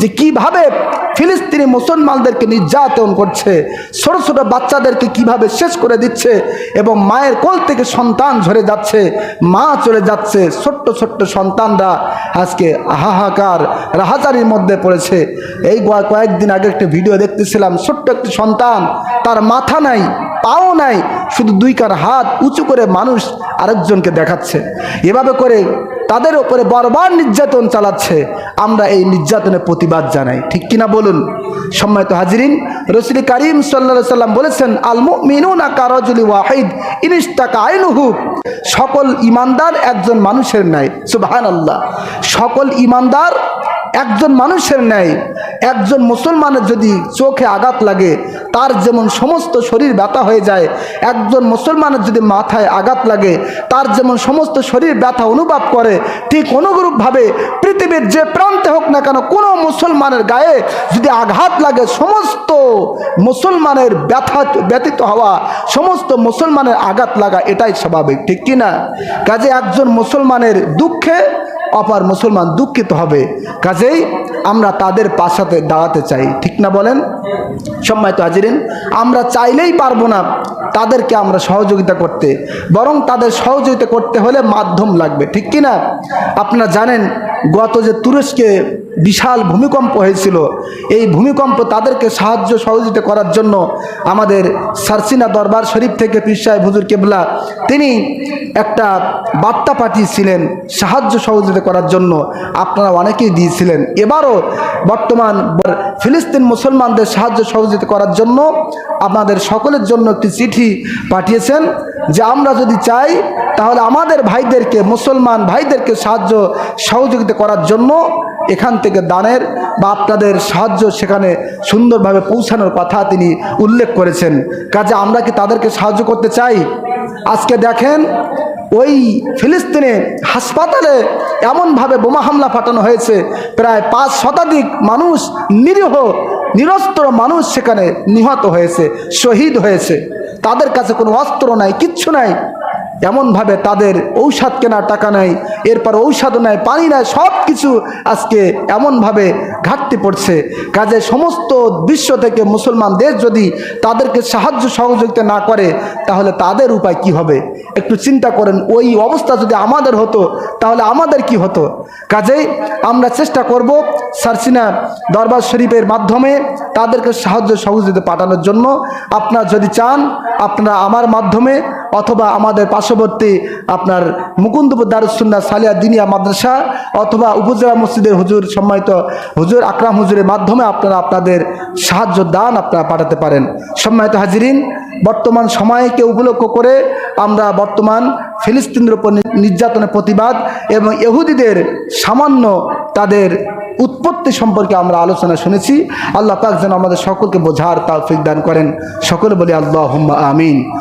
যে কীভাবে ফিলিস্তিনি মুসলমানদেরকে নির্যাতন করছে, ছোট ছোট বাচ্চাদেরকে কীভাবে শেষ করে দিচ্ছে এবং মায়ের কোল থেকে সন্তান ঝরে যাচ্ছে, মা চলে যাচ্ছে, ছোট্ট ছোট্ট সন্তানরা আজকে হাহাকার, রাহাজারির মধ্যে পড়েছে। এই কয়েকদিন আগে একটা ভিডিও দেখতেছিলাম, ছোট্ট একটি সন্তান, তার মাথা নাই পাও নাই, শুধু দুই কার হাত উঁচু করে মানুষ আরেকজনকে দেখাচ্ছে। এভাবে করে তাদের ওপরে বারবার নির্যাতন চালাচ্ছে। আমরা এই নির্যাতনের প্রতিবাদ জানাই। ঠিক কিনা বলুন? সম্মানিত হাজিরিন, রসুল করিম সাল্লা সাল্লাম বলেছেন আল মিনুনা কারজুলি ওয়াহিদ ইনিশ ইনিস্তাকা আইনুহু। সকল ইমানদার একজন মানুষের নাই। সুবাহান আল্লাহ সকল ইমানদার একজন মানুষের ন্যায়, একজন মুসলমানের যদি চোখে আঘাত লাগে, তার যেমন সমস্ত শরীর ব্যথা হয়ে যায়, একজন মুসলমানের যদি মাথায় আঘাত লাগে, তার যেমন সমস্ত শরীর ব্যথা অনুভব করে, ঠিক অনুরূপভাবে পৃথিবীর যে প্রান্তে হোক না কেন, কোনো মুসলমানের গায়ে যদি আঘাত লাগে, সমস্ত মুসলমানের ব্যথা ব্যতীত হওয়া, সমস্ত মুসলমানের আঘাত লাগা, এটাই স্বাভাবিক, ঠিক কি না কাজে একজন মুসলমানের দুঃখে অপার মুসলমান দুঃখিত হবে। কাজেই আমরা তাদের পাশাতে দাঁড়াতে চাই। ঠিক না বলেন? সম্মানিত হাজিরিন, আমরা চাইলেই পারব না তাদেরকে আমরা সহযোগিতা করতে। বরং তাদের সহযোগিতা করতে হলে মাধ্যম লাগবে। ঠিক কিনা? আপনারা জানেন, গত যে তুরস্কে বিশাল ভূমিকম্প হয়েছিল। এই ভূমিকম্প তাদেরকে সাহায্য সহযোগিতা করার জন্য আমাদের সারসিনা দরবার শরীফ থেকে পিসায় হুজুর কেবলা, তিনি একটা বার্তা পাঠিয়েছিলেন সাহায্য সহযোগিতা করার জন্য। আপনারা অনেকেই দিয়েছিলেন। এবারও বর্তমান ফিলিস্তিন মুসলমানদের সাহায্য সহযোগিতা করার জন্য আপনাদের সকলের জন্য একটি চিঠি পাঠিয়েছেন যে আমরা যদি চাই, তাহলে আমাদের ভাইদেরকে, মুসলমান ভাইদেরকে সাহায্য সহযোগিতা করার জন্য এখান থেকে দানের বা আপনাদের সাহায্য সেখানে সুন্দরভাবে পৌঁছানোর কথা তিনি উল্লেখ করেছেন। কাজে আমরা কি তাদেরকে সাহায্য করতে চাই? আজকে দেখেন, ওই ফিলিস্তিনে হাসপাতালে এমনভাবে বোমা হামলা ফাটানো হয়েছে, প্রায় পাঁচ শতাধিক মানুষ নিরীহ, নিরস্ত্র মানুষ সেখানে নিহত হয়েছে, শহীদ হয়েছে। তাদের কাছে কোনো অস্ত্র নাই, কিচ্ছু নাই। এমনভাবে তাদের ঔষধ কেনার টাকা নাই এরপর ঔষধ নাই পানি নাই সব কিছু আজকে এমনভাবে ঘাটতি পড়ছে। কাজে সমস্ত বিশ্ব থেকে মুসলমান দেশ যদি তাদেরকে সাহায্য সহযোগিতা না করে, তাহলে তাদের উপায় কি হবে? একটু চিন্তা করেন, ওই অবস্থা যদি আমাদের হতো, তাহলে আমাদের কি হতো? কাজেই আমরা চেষ্টা করব সারসিনা দরবার শরীফের মাধ্যমে তাদেরকে সাহায্য সহযোগিতা পাঠানোর জন্য। আপনারা যদি চান, আপনারা আমার মাধ্যমে অথবা আমাদের পার্শ্ববর্তী আপনার মুকুন্দপুর দারুসুন্না সালিয়া দিনিয়া মাদ্রাসা অথবা উপজেলা মসজিদের হুজুর সম্মানিত হুজুর আকরাম হুজুরের মাধ্যমে আপনারা আপনাদের সাহায্য দান আপনারা পাঠাতে পারেন। সম্মানিত হাজিরিন, বর্তমান সময়কে উপলক্ষ করে আমরা বর্তমান ফিলিস্তিনের উপর নির্যাতনের প্রতিবাদ এবং এহুদিদের সামান্য তাদের উৎপত্তি সম্পর্কে আমরা আলোচনা শুনেছি। আল্লাহ পাক যেন আমাদের সকলকে বোঝার তাওফিক দান করেন। সকলে বলি আল্লাহ আমিন।